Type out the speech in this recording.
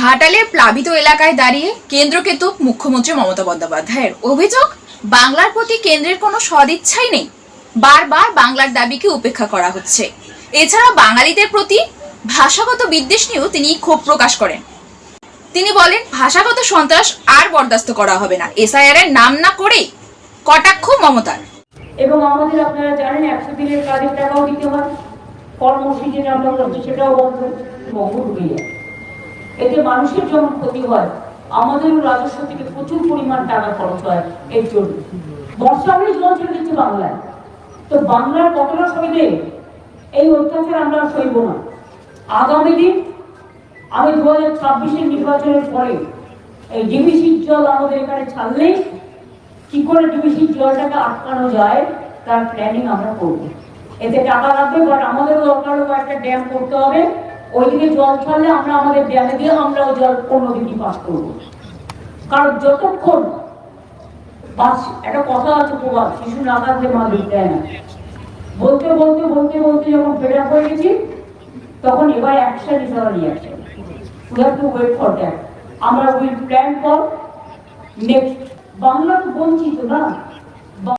ঘাটালের প্লাবিত এলাকায় দাঁড়িয়ে কেন্দ্রকে তুপ মুখ্যমন্ত্রী মমতা বন্দ্যোপাধ্যায়ের অভিযোগ, বাংলার প্রতি কেন্দ্রের কোনো সদিচ্ছাই নেই। বারবার বাংলার দাবিকে উপেক্ষা করা হচ্ছে। এছাড়া বাঙালিদের প্রতি ভাষাগত বিদ্বেষ নিয়েও তিনি ক্ষোভ প্রকাশ করেন। তিনি বলেন, ভাষাগত সন্ত্রাস আর বরদাস্ত করা হবে না। এসআইআর এর নাম না করেই কটাক্ষ মমতার। এবং আমাদের আপনারা জানেন, একশো দিনের কাজের টাকাও দিতে হয়। কর্মসূচি যেটা আমরা সেটাও বন্ধ বন্ধ ঢুকে যায় এতে মানুষের যেমন ক্ষতি হয়, আমাদেরও রাজস্ব থেকে প্রচুর পরিমাণ টাকা খরচ হয় এর জন্য। বর্ষা জল ছেড়ে দিচ্ছে বাংলায়। তো বাংলার কতটা সইবে এই অত্যাচার আমরা সইব না। আগামী দিন আমি দু হাজার ছাব্বিশের নির্বাচনের পরে এই ডিবিসির জল আমাদের এখানে ছাড়লেই কি করে ডিবিসির জলটাকে আটকানো যায়, তার প্ল্যানিং আমরা করব। এতে টাকা লাগবে বাট আমাদেরও দরকার একটা ড্যাম করতে হবে। ওইদিকে জল ছাড়লে আমরা আমাদের ড্যামে দিয়ে আমরাও জল অন্য দিকে পাস করব। কারণ যতক্ষণ বাস, একটা কথা আছে প্রবাদ, শিশু না কাঁদলে মা দুধ দেয় না। বলতে বলতে বলতে বলতে যখন ফেড হয়ে গেছি, তখন এবার action is reaction we have to wait for that আমরা will plan for next Bangla তো বঞ্চিত না।